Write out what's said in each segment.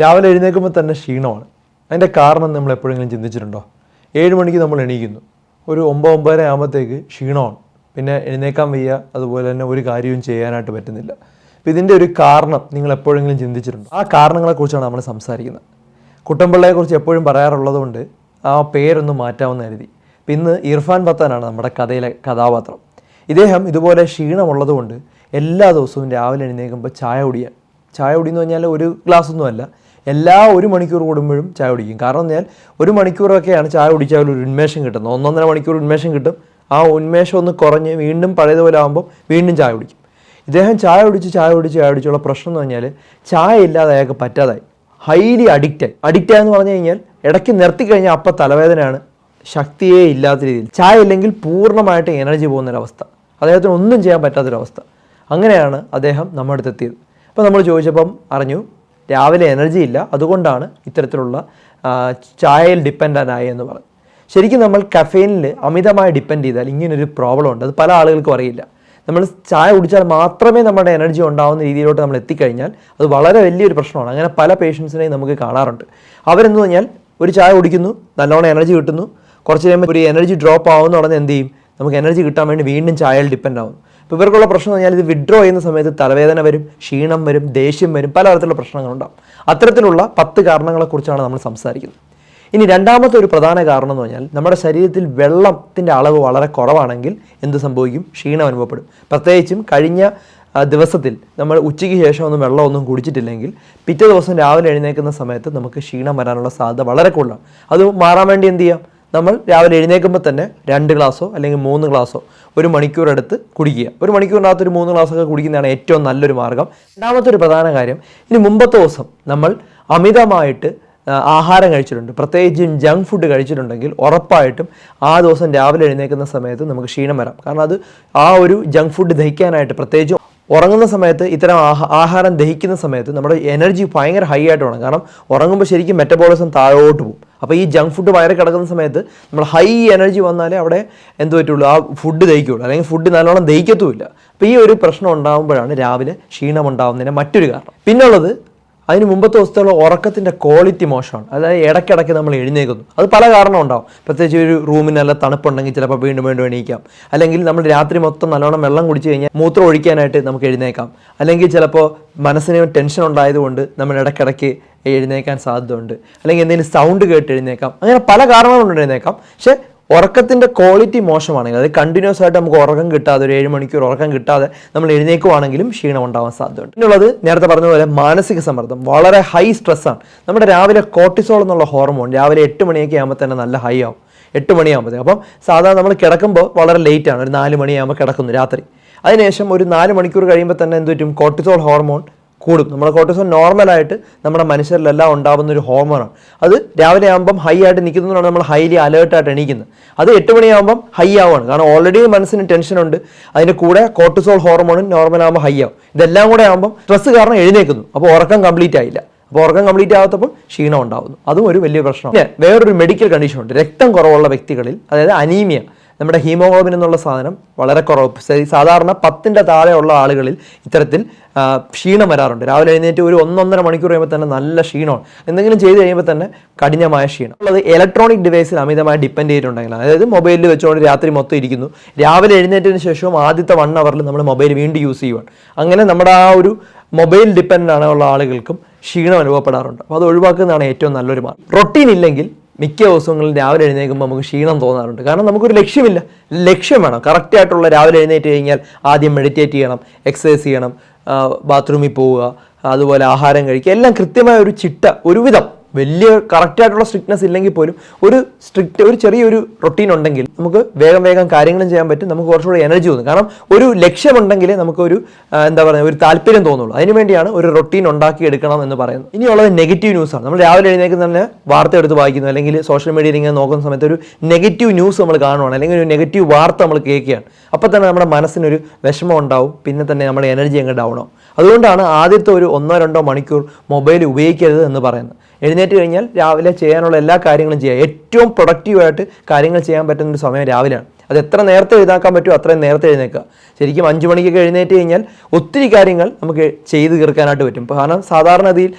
രാവിലെ എഴുന്നേൽക്കുമ്പോൾ തന്നെ ക്ഷീണമാണ്. അതിന്റെ കാരണം നമ്മൾ എപ്പോഴെങ്കിലും ചിന്തിച്ചിട്ടുണ്ടോ? ഏഴ് മണിക്ക് നമ്മൾ എണീക്കുന്നു. ഒരു ഒമ്പത് ഒമ്പതര ആകുമ്പോഴത്തേക്ക് ക്ഷീണമാണ്. പിന്നെ എഴുന്നേക്കാൻ വയ്യ അതുപോലെ തന്നെ ഒരു കാര്യവും ചെയ്യാനായിട്ട് പറ്റുന്നില്ല. അപ്പം ഇതിന്റെ ഒരു കാരണം നിങ്ങൾ എപ്പോഴെങ്കിലും ചിന്തിച്ചിട്ടുണ്ടോ? ആ കാരണങ്ങളെക്കുറിച്ചാണ് നമ്മൾ സംസാരിക്കുന്നത്. കുട്ടമ്പിള്ളയെക്കുറിച്ച് എപ്പോഴും പറയാറുള്ളതുകൊണ്ട് ആ പേരൊന്ന് മാറ്റാമെന്ന് കരുതി. അപ്പം ഇർഫാൻ പത്താനാണ് നമ്മുടെ കഥയിലെ കഥാപാത്രം. ഇദ്ദേഹം ഇതുപോലെ ക്ഷീണമുള്ളതുകൊണ്ട് എല്ലാ ദിവസവും രാവിലെ എഴുന്നേൽക്കുമ്പോൾ ചായ കുടിയാൻ ചായ കുടിയെന്ന് പറഞ്ഞാൽ ഒരു ഗ്ലാസ് ഒന്നുമല്ല എല്ലാ ഒരു മണിക്കൂർ കൂടുമ്പോഴും ചായ കുടിക്കും. കാരണം പറഞ്ഞാൽ ഒരു മണിക്കൂറൊക്കെയാണ് ചായ കുടിച്ചാൽ ഒരു ഉന്മേഷം കിട്ടുന്നത്. ഒന്നൊന്നര മണിക്കൂർ ഉന്മേഷം കിട്ടും. ആ ഉന്മേഷം ഒന്ന് കുറഞ്ഞ് വീണ്ടും പഴയതുപോലെ ആകുമ്പോൾ വീണ്ടും ചായ കുടിക്കും. ഇദ്ദേഹം ചായ കുടിച്ച് ചായ കുടിച്ച് ചായ കുടിച്ചുള്ള പ്രശ്നം എന്ന് പറഞ്ഞാൽ ചായ ഇല്ലാതെ അയാൾക്ക് പറ്റാതായി. ഹൈലി അഡിക്റ്റായി അഡിക്റ്റ് എന്ന് പറഞ്ഞു കഴിഞ്ഞാൽ ഇടയ്ക്ക് നിർത്തി കഴിഞ്ഞാൽ അപ്പം തലവേദനയാണ്. ശക്തിയേ ഇല്ലാത്ത രീതിയിൽ. ചായ ഇല്ലെങ്കിൽ പൂർണമായിട്ട് എനർജി പോകുന്നൊരവസ്ഥ. അദ്ദേഹത്തിന് ഒന്നും ചെയ്യാൻ പറ്റാത്തൊരവസ്ഥ. അങ്ങനെയാണ് അദ്ദേഹം നമ്മുടെ അടുത്തെത്തിയത് അപ്പോൾ നമ്മൾ ചോദിച്ചപ്പം അറിഞ്ഞു രാവിലെ എനർജി ഇല്ല. അതുകൊണ്ടാണ് ഇത്തരത്തിലുള്ള ചായയിൽ ഡിപ്പെൻഡന്റായി എന്ന് പറഞ്ഞു ശരിക്കും നമ്മൾ കഫേനിൽ അമിതമായി ഡിപ്പെൻഡ് ചെയ്താൽ ഇങ്ങനൊരു പ്രോബ്ലം ഉണ്ട്. അത് പല ആളുകൾക്കും അറിയില്ല. നമ്മൾ ചായ കുടിച്ചാൽ മാത്രമേ നമ്മുടെ എനർജി ഉണ്ടാവുന്ന രീതിയിലോട്ട് നമ്മൾ എത്തിക്കഴിഞ്ഞാൽ അത് വളരെ വലിയൊരു പ്രശ്നമാണ്. അങ്ങനെ പല പേഷ്യൻസിനെയും നമുക്ക് കാണാറുണ്ട്. അവരെന്ന് പറഞ്ഞാൽ ഒരു ചായ കുടിക്കുന്നു നല്ലോണം എനർജി കിട്ടുന്നു. കുറച്ച് കഴിയുമ്പോൾ ഒരു എനർജി ഡ്രോപ്പ് ആവുന്ന പറഞ്ഞാൽ എന്ത് ചെയ്യും? നമുക്ക് എനർജി കിട്ടാൻ വേണ്ടി വീണ്ടും ചായയിൽ ഡിപ്പെൻഡ് ആവും ഇപ്പോൾ ഇവർക്കുള്ള പ്രശ്നം എന്ന് പറഞ്ഞാൽ ഇത് വിഡ്രോ ചെയ്യുന്ന സമയത്ത് തലവേദന വരും ക്ഷീണം വരും ദേഷ്യം വരും പല തരത്തിലുള്ള പ്രശ്നങ്ങളുണ്ടാവും. അത്തരത്തിലുള്ള പത്ത് കാരണങ്ങളെക്കുറിച്ചാണ് നമ്മൾ സംസാരിക്കുന്നത്. ഇനി രണ്ടാമത്തെ ഒരു പ്രധാന കാരണം എന്ന് പറഞ്ഞാൽ നമ്മുടെ ശരീരത്തിൽ വെള്ളത്തിന്റെ അളവ് വളരെ കുറവാണെങ്കിൽ എന്ത് സംഭവിക്കും? ക്ഷീണം അനുഭവപ്പെടും. പ്രത്യേകിച്ചും കഴിഞ്ഞ ദിവസത്തിൽ നമ്മൾ ഉച്ചയ്ക്ക് ശേഷം ഒന്നും വെള്ളമൊന്നും കുടിച്ചിട്ടില്ലെങ്കിൽ പിറ്റേ ദിവസം രാവിലെ എഴുന്നേൽക്കുന്ന സമയത്ത് നമുക്ക് ക്ഷീണം വരാനുള്ള സാധ്യത വളരെ കൂടുതലാണ്. അത് മാറാൻ വേണ്ടി എന്ത് ചെയ്യാം? നമ്മൾ രാവിലെ എഴുന്നേൽക്കുമ്പോൾ തന്നെ രണ്ട് ഗ്ലാസ്സോ അല്ലെങ്കിൽ മൂന്ന് ഗ്ലാസ്സോ ഒരു മണിക്കൂർ എടുത്ത് കുടിക്കുക. ഒരു മണിക്കൂറിനകത്ത് ഒരു മൂന്ന് ഗ്ലാസ്സൊക്കെ കുടിക്കുന്നതാണ് ഏറ്റവും നല്ലൊരു മാർഗം. രണ്ടാമത്തെ ഒരു പ്രധാന കാര്യം ഇനി മുമ്പത്തെ ദിവസം നമ്മൾ അമിതമായിട്ട് ആഹാരം കഴിച്ചിട്ടുണ്ട്. പ്രത്യേകിച്ചും ജങ്ക് ഫുഡ് കഴിച്ചിട്ടുണ്ടെങ്കിൽ ഉറപ്പായിട്ടും ആ ദിവസം രാവിലെ എഴുന്നേൽക്കുന്ന സമയത്ത് നമുക്ക് ക്ഷീണം വരാം. കാരണം അത് ആ ഒരു ജങ്ക് ഫുഡ് ദഹിക്കാനായിട്ട് പ്രത്യേകിച്ചും ഉറങ്ങുന്ന സമയത്ത് ഇത്തരം ആഹ- ആഹാരം ദഹിക്കുന്ന സമയത്ത് നമ്മുടെ എനർജി ഭയങ്കര ഹൈ ആയിട്ട് വേണം കാരണം ഉറങ്ങുമ്പോൾ ശരിക്കും മെറ്റബോളിസം താഴോട്ട് പോകും. അപ്പോൾ ഈ ജങ്ക് ഫുഡ് വയറ് കിടക്കുന്ന സമയത്ത് നമ്മൾ ഹൈ എനർജി വന്നാലേ അവിടെ എന്ത് പറ്റുള്ളൂ? ആ ഫുഡ് ദഹിക്കുള്ളൂ അല്ലെങ്കിൽ ഫുഡ് നല്ലോണം ദഹിക്കത്തുമില്ല. അപ്പോൾ ഈ ഒരു പ്രശ്നം ഉണ്ടാകുമ്പോഴാണ് രാവിലെ ക്ഷീണം ഉണ്ടാകുന്നതിന് മറ്റൊരു കാരണം. പിന്നുള്ളത് അതിന് മുമ്പത്തെ ദിവസത്തുള്ള ഉറക്കത്തിന്റെ ക്വാളിറ്റി മോശമാണ്. അതായത് ഇടയ്ക്കിടയ്ക്ക് നമ്മൾ എഴുന്നേക്കുന്നു അത് പല കാരണം ഉണ്ടാവും. പ്രത്യേകിച്ച് ഒരു റൂമിന് നല്ല തണുപ്പുണ്ടെങ്കിൽ ചിലപ്പോൾ വീണ്ടും വീണ്ടും എണീക്കാം. അല്ലെങ്കിൽ നമ്മൾ രാത്രി മൊത്തം നല്ലോണം വെള്ളം കുടിച്ച് കഴിഞ്ഞാൽ മൂത്രം ഒഴിക്കാനായിട്ട് നമുക്ക് എഴുന്നേക്കാം അല്ലെങ്കിൽ ചിലപ്പോൾ മനസ്സിന് ടെൻഷൻ ഉണ്ടായതുകൊണ്ട് നമ്മൾ ഇടയ്ക്കിടയ്ക്ക് എഴുന്നേക്കാൻ സാധ്യതയുണ്ട്. അല്ലെങ്കിൽ എന്തെങ്കിലും സൗണ്ട് കേട്ട് എഴുന്നേക്കാം അങ്ങനെ പല കാരണങ്ങളുണ്ട് എഴുന്നേക്കാം പക്ഷേ ഉറക്കത്തിന്റെ ക്വാളിറ്റി മോശമാണെങ്കിൽ അതായത് കണ്ടിന്യൂസ് ആയിട്ട് നമുക്ക് ഉറക്കം കിട്ടാതെ ഒരു ഏഴ് മണിക്കൂർ ഉറക്കം കിട്ടാതെ നമ്മൾ എഴുന്നേക്കുവാണെങ്കിലും ക്ഷീണം ഉണ്ടാവാൻ സാധ്യതയുണ്ട്. പിന്നുള്ളത് നേരത്തെ പറഞ്ഞതുപോലെ മാനസിക സമ്മർദ്ദം വളരെ ഹൈ സ്ട്രെസ്സാണ് നമ്മുടെ രാവിലെ കോർട്ടിസോൾ എന്നുള്ള ഹോർമോൺ രാവിലെ എട്ട് മണിയൊക്കെ ആകുമ്പോൾ തന്നെ നല്ല ഹൈ ആവും. എട്ട് മണിയാകുമ്പോഴത്തേക്ക് അപ്പം സാധാരണ നമ്മൾ കിടക്കുമ്പോൾ വളരെ ലേറ്റ് ആണ്. ഒരു നാല് മണിയാകുമ്പോൾ കിടക്കുന്നു രാത്രി. അതിനുശേഷം ഒരു നാല് മണിക്കൂർ കഴിയുമ്പോൾ തന്നെ എന്ത് പറ്റും? കോർട്ടിസോൾ ഹോർമോൺ കൂടും. നമ്മുടെ കോർട്ടിസോൺ നോർമലായിട്ട് നമ്മുടെ മനുഷ്യരിലെല്ലാം ഉണ്ടാകുന്ന ഒരു ഹോർമോണാണ് അത് രാവിലെ ആകുമ്പം ഹൈ ആയിട്ട് നിൽക്കുന്നതുകൊണ്ടാണ് നമ്മൾ ഹൈലി അലേർട്ടായിട്ട് എണീക്കുന്നത്. അത് എട്ട് മണിയാകുമ്പം ഹൈ ആവുകയാണ്. കാരണം ഓൾറെഡി മനസ്സിന് ടെൻഷൻ ഉണ്ട്. അതിന്റെ കൂടെ കോർട്ടിസോൾ ഹോർമോണും നോർമൽ ആകുമ്പോൾ ഹൈ ആവും. ഇതെല്ലാം കൂടെ ആകുമ്പം സ്ട്രെസ് കാരണം എഴുന്നേക്കുന്നു അപ്പോൾ ഉറക്കം കംപ്ലീറ്റ് ആയില്ല. അപ്പോൾ ഉറക്കം കംപ്ലീറ്റ് ആകാത്തപ്പോൾ ക്ഷീണം ഉണ്ടാകുന്നു അതും ഒരു വലിയ പ്രശ്നമാണ്. പിന്നെ വേറൊരു മെഡിക്കൽ കണ്ടീഷൻ ഉണ്ട്. രക്തം കുറവുള്ള വ്യക്തികളിൽ അതായത് അനീമിയ നമ്മുടെ ഹീമോഗ്ലോബിൻ എന്നുള്ള സാധനം വളരെ കുറവ്. സാധാരണ പത്തിന്റെ താഴെയുള്ള ആളുകളിൽ ഇത്തരത്തിൽ ക്ഷീണം വരാറുണ്ട്. രാവിലെ എഴുന്നേറ്റ് ഒരു ഒന്നൊന്നര മണിക്കൂർ കഴിയുമ്പോൾ തന്നെ നല്ല ക്ഷീണമാണ്. എന്തെങ്കിലും ചെയ്ത് കഴിയുമ്പോൾ തന്നെ കഠിനമായ ക്ഷീണം. ഉള്ളത് ഇലക്ട്രോണിക് ഡിവൈസിൽ അമിതമായി ഡിപ്പെൻഡ് ചെയ്തിട്ടുണ്ടെങ്കിൽ അതായത് മൊബൈലിൽ വെച്ചുകൊണ്ട് രാത്രി മൊത്തം ഇരിക്കുന്നു. രാവിലെ എഴുന്നേറ്റതിന് ശേഷവും ആദ്യത്തെ വൺ അവറിൽ നമ്മൾ മൊബൈൽ വീണ്ടും യൂസ് ചെയ്യുവാണ്. അങ്ങനെ നമ്മുടെ ആ ഒരു മൊബൈൽ ഡിപ്പെൻഡ് ആണ് ഉള്ള ആളുകൾക്കും ക്ഷീണം അനുഭവപ്പെടാറുണ്ട്. അപ്പോൾ അത് ഒഴിവാക്കുന്നതാണ് ഏറ്റവും നല്ലൊരു മാർഗം. റൊട്ടീൻ ഇല്ലെങ്കിൽ മിക്ക ദിവസങ്ങളിലും രാവിലെ എഴുന്നേൽക്കുമ്പോൾ നമുക്ക് ക്ഷീണം തോന്നാറുണ്ട്. കാരണം നമുക്കൊരു ലക്ഷ്യമില്ല. ലക്ഷ്യം വേണം. കറക്റ്റ് ആയിട്ടുള്ള രാവിലെ എഴുന്നേറ്റ് കഴിഞ്ഞാൽ ആദ്യം മെഡിറ്റേറ്റ് ചെയ്യണം എക്സസൈസ് ചെയ്യണം ബാത്റൂമിൽ പോവുക അതുപോലെ ആഹാരം കഴിക്കുക. എല്ലാം കൃത്യമായ ഒരു ചിട്ട ഒരുവിധം വലിയ കറക്റ്റായിട്ടുള്ള സ്ട്രിക്ട്നെസ് ഇല്ലെങ്കിൽ പോലും ഒരു സ്ട്രിക്റ്റ് ഒരു ചെറിയൊരു റൊട്ടീൻ ഉണ്ടെങ്കിൽ നമുക്ക് വേഗം വേഗം കാര്യങ്ങളും ചെയ്യാൻ പറ്റും. നമുക്ക് കുറച്ചുകൂടി എനർജി തോന്നും. കാരണം ഒരു ലക്ഷ്യമുണ്ടെങ്കിൽ നമുക്കൊരു എന്താ പറയുക ഒരു താല്പര്യം തോന്നുള്ളൂ. അതിനുവേണ്ടിയാണ് ഒരു റൊട്ടീൻ ഉണ്ടാക്കി എടുക്കണം എന്ന് പറയുന്നത്. ഇനിയുള്ളത് നെഗറ്റീവ് ന്യൂസാണ് നമ്മൾ രാവിലെ എഴുന്നേക്കുന്ന തന്നെ വാർത്ത എടുത്ത് വായിക്കുന്നു. അല്ലെങ്കിൽ സോഷ്യൽ മീഡിയയിൽ ഇങ്ങനെ നോക്കുന്ന സമയത്ത് ഒരു നെഗറ്റീവ് ന്യൂസ് നമ്മൾ കാണുവാണ്. അല്ലെങ്കിൽ ഒരു നെഗറ്റീവ് വാർത്ത നമ്മൾ കേൾക്കുകയാണ്. അപ്പോൾ തന്നെ നമ്മുടെ മനസ്സിനൊരു വിഷമം ഉണ്ടാവും. പിന്നെ തന്നെ നമ്മുടെ എനർജി അങ്ങ് ഡൗൺ ആവും. അതുകൊണ്ടാണ് ആദ്യത്തെ ഒരു ഒന്നോ രണ്ടോ മണിക്കൂർ മൊബൈൽ ഉപയോഗിക്കരുത് എന്ന് പറയുന്നത്. എഴുന്നേറ്റ് കഴിഞ്ഞാൽ രാവിലെ ചെയ്യാനുള്ള എല്ലാ കാര്യങ്ങളും ചെയ്യുക. ഏറ്റവും പ്രൊഡക്റ്റീവായിട്ട് കാര്യങ്ങൾ ചെയ്യാൻ പറ്റുന്ന ഒരു സമയം രാവിലെയാണ്. അത് എത്ര നേരത്തെ എഴുതാക്കാൻ പറ്റുമോ അത്രയും നേരത്തെ എഴുന്നേക്കുക ശരിക്കും അഞ്ച് മണിക്കൊക്കെ എഴുന്നേറ്റ് കഴിഞ്ഞാൽ ഒത്തിരി കാര്യങ്ങൾ നമുക്ക് ചെയ്ത് തീർക്കാനായിട്ട് പറ്റും. കാരണം സാധാരണഗതിയിൽ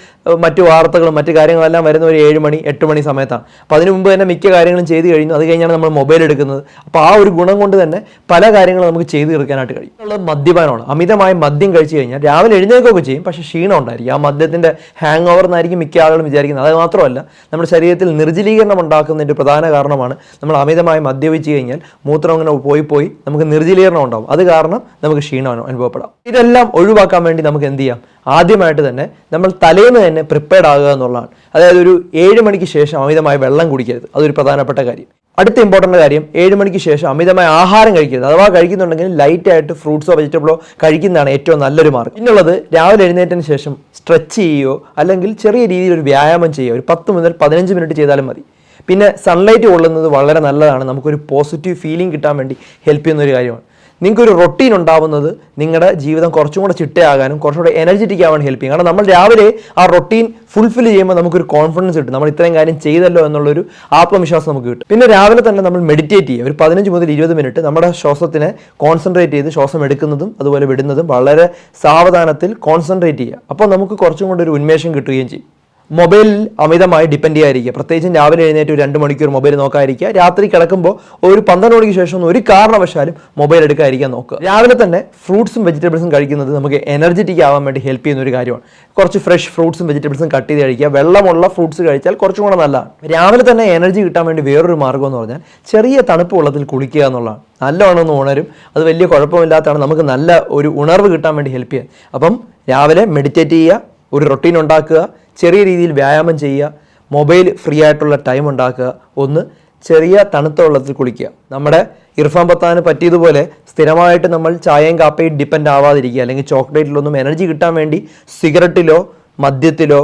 മറ്റ് വാർത്തകളും മറ്റു കാര്യങ്ങളെല്ലാം വരുന്ന ഒരു ഏഴ് മണി എട്ട് മണി സമയത്താണ്. അപ്പോൾ അതിന് മുമ്പ് തന്നെ മിക്ക കാര്യങ്ങളും ചെയ്ത് കഴിഞ്ഞു. അത് കഴിഞ്ഞാണ് നമ്മൾ മൊബൈൽ എടുക്കുന്നത്. അപ്പോൾ ആ ഒരു ഗുണം കൊണ്ട് തന്നെ പല കാര്യങ്ങളും നമുക്ക് ചെയ്ത് തീർക്കാനായിട്ട് കഴിയും. ഉള്ളത് മദ്യപാനമാണ്. അമിതമായ മദ്യം കഴിച്ചു കഴിഞ്ഞാൽ രാവിലെ എഴുന്നേൽക്കുകയൊക്കെ ചെയ്യും. പക്ഷേ ക്ഷീണം ഉണ്ടായിരിക്കും. ആ മദ്യത്തിന്റെ ഹാങ് ഓവർ എന്നായിരിക്കും മിക്ക ആളുകളും വിചാരിക്കുന്നത്. അത് മാത്രമല്ല നമ്മുടെ ശരീരത്തിൽ നിർജലീകരണം ഉണ്ടാക്കുന്നതിന്റെ പ്രധാന കാരണമാണ് നമ്മൾ അമിതമായി മദ്യപിച്ച് കഴിഞ്ഞാൽ മൂത്രം അങ്ങനെ പോയി പോയി നമുക്ക് നിർജലീകരണം ഉണ്ടാവും. അത് കാരണം നമുക്ക് ക്ഷീണം അനുഭവപ്പെടാം. ഇതെല്ലാം ഒഴിവാക്കാൻ വേണ്ടി നമുക്ക് എന്ത് ചെയ്യാം? ആദ്യമായിട്ട് തന്നെ നമ്മൾ തലേന്ന് തന്നെ പ്രിപ്പയർഡ് ആകുക എന്നുള്ളതാണ്. അതായത് ഒരു ഏഴ് മണിക്ക് ശേഷം അമിതമായ വെള്ളം കുടിക്കരുത്. അതൊരു പ്രധാനപ്പെട്ട കാര്യം. അടുത്ത ഇമ്പോർട്ടന്റ് കാര്യം ഏഴ് മണിക്ക് ശേഷം അമിതമായ ആഹാരം കഴിക്കരുത്. അഥവാ കഴിക്കുന്നുണ്ടെങ്കിൽ ലൈറ്റ് ആയിട്ട് ഫ്രൂട്ട്സോ വെജിറ്റബിളോ കഴിക്കുന്നതാണ് ഏറ്റവും നല്ലൊരു മാർഗം പിന്നുള്ളത് രാവിലെ എഴുന്നേറ്റതിന് ശേഷം സ്ട്രെച്ച് ചെയ്യുകയോ അല്ലെങ്കിൽ ചെറിയ രീതിയിൽ ഒരു വ്യായാമം ചെയ്യുകയോ ഒരു പത്ത് മുതൽ പതിനഞ്ച് മിനിറ്റ് ചെയ്താലും മതി. പിന്നെ സൺലൈറ്റ് കൊള്ളുന്നത് വളരെ നല്ലതാണ്. നമുക്കൊരു പോസിറ്റീവ് ഫീലിംഗ് കിട്ടാൻ വേണ്ടി ഹെൽപ്പ് ചെയ്യുന്ന ഒരു കാര്യമാണ്. നിങ്ങൾക്കൊരു റൊട്ടീൻ ഉണ്ടാവുന്നത് നിങ്ങളുടെ ജീവിതം കുറച്ചും കൂടെ ചിട്ടയാകാനും കുറച്ചും കൂടെ എനർജറ്റിക് ആവാൻ ഹെൽപ്പ് ചെയ്യും. കാരണം നമ്മൾ രാവിലെ ആ റൊട്ടീൻ ഫുൾഫിൽ ചെയ്യുമ്പോൾ നമുക്കൊരു കോൺഫിഡൻസ് കിട്ടും. നമ്മൾ ഇത്രയും കാര്യം ചെയ്തല്ലോ എന്നുള്ളൊരു ആത്മവിശ്വാസം നമുക്ക് കിട്ടും. പിന്നെ രാവിലെ തന്നെ നമ്മൾ മെഡിറ്റേറ്റ് ചെയ്യുക. ഒരു പതിനഞ്ച് മുതൽ ഇരുപത് മിനിറ്റ് നമ്മുടെ ശ്വാസത്തിനെ കോൺസെൻട്രേറ്റ് ചെയ്ത് ശ്വാസം എടുക്കുന്നതും അതുപോലെ വിടുന്നതും വളരെ സാവധാനത്തിൽ കോൺസെൻട്രേറ്റ് ചെയ്യുക. അപ്പോൾ നമുക്ക് കുറച്ചും കൂടെ ഒരു ഉന്മേഷം കിട്ടുകയും ചെയ്യും. മൊബൈലിൽ അമിതമായി ഡിപ്പെൻഡ് ചെയ്യാതിരിക്കുക. പ്രത്യേകിച്ചും രാവിലെ എഴുന്നേറ്റ് ഒരു രണ്ട് മണിക്കൂർ മൊബൈൽ നോക്കാതിരിക്കുക. രാത്രി കിടക്കുമ്പോൾ ഒരു പന്ത്രണ്ട് മണിക്ക് ശേഷം ഒരു കാരണവശാലും മൊബൈൽ എടുക്കാതിരിക്കാൻ നോക്കുക. രാവിലെ തന്നെ ഫ്രൂട്ട്സും വെജിറ്റബിൾസും കഴിക്കുന്നത് നമുക്ക് എനർജറ്റിക് ആവാൻ വേണ്ടി ഹെൽപ്പ് ചെയ്യുന്ന ഒരു കാര്യമാണ്. കുറച്ച് ഫ്രഷ് ഫ്രൂട്ട്സും വെജിറ്റബിൾസും കട്ട് ചെയ്ത് കഴിക്കുക. വെള്ളമുള്ള ഫ്രൂട്ട്സ് കഴിച്ചാൽ കുറച്ചും കൂടെ നല്ലതാണ്. രാവിലെ തന്നെ എനർജി കിട്ടാൻ വേണ്ടി വേറൊരു മാർഗം എന്ന് പറഞ്ഞാൽ ചെറിയ തണുപ്പ് വെള്ളത്തിൽ കുളിക്കുക എന്നുള്ളതാണ്. നല്ലവണ്ണമെന്ന് ഉണരും. അത് വലിയ കുഴപ്പമില്ലാത്തതാണ്. നമുക്ക് നല്ല ഒരു ഉണർവ് കിട്ടാൻ വേണ്ടി ഹെൽപ്പ് ചെയ്യാൻ. അപ്പം രാവിലെ മെഡിറ്റേറ്റ് ചെയ്യുക ഒരു റൊട്ടീൻ ഉണ്ടാക്കുക ചെറിയ രീതിയിൽ വ്യായാമം ചെയ്യുക മൊബൈൽ ഫ്രീ ആയിട്ടുള്ള ടൈം ഉണ്ടാക്കുക. ഒന്ന് ചെറിയ തണുത്ത വെള്ളത്തിൽ കുളിക്കുക. നമ്മുടെ ഇർഫാൻ പത്താന് പറ്റിയതുപോലെ സ്ഥിരമായിട്ട് നമ്മൾ ചായയും കാപ്പയും ഡിപ്പെൻഡ് ആവാതിരിക്കുക. അല്ലെങ്കിൽ ചോക്ലേറ്റിലൊന്നും എനർജി കിട്ടാൻ വേണ്ടി സിഗരറ്റിലോ മദ്യത്തിലോ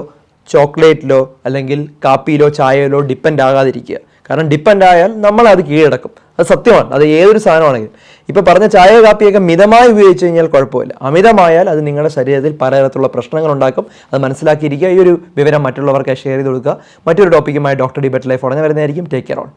ചോക്ലേറ്റിലോ അല്ലെങ്കിൽ കാപ്പിയിലോ ചായയിലോ ഡിപ്പെൻഡ് ആകാതിരിക്കുക. കാരണം ഡിപ്പെൻഡ് ആയാൽ നമ്മൾ അത് കീഴടക്കും. അത് സത്യമാണ്. അത് ഏതൊരു സാധനമാണെങ്കിലും. ഇപ്പോൾ പറഞ്ഞ ചായ കാപ്പിയൊക്കെ മിതമായി ഉപയോഗിച്ച് കഴിഞ്ഞാൽ കുഴപ്പമില്ല. അമിതമായാൽ അത് നിങ്ങളുടെ ശരീരത്തിൽ പലതരത്തിലുള്ള പ്രശ്നങ്ങൾ ഉണ്ടാക്കും അത് മനസ്സിലാക്കിയിരിക്കുക. ഈ ഒരു വിവരം മറ്റുള്ളവർക്ക് ഷെയർ ചെയ്ത് കൊടുക്കുക. മറ്റൊരു ടോപ്പിക്കുമായി ഡോക്ടർ ഡി ബെറ്റ് ലൈഫ് ഉടനെ വരുന്നതായിരിക്കും. Take care on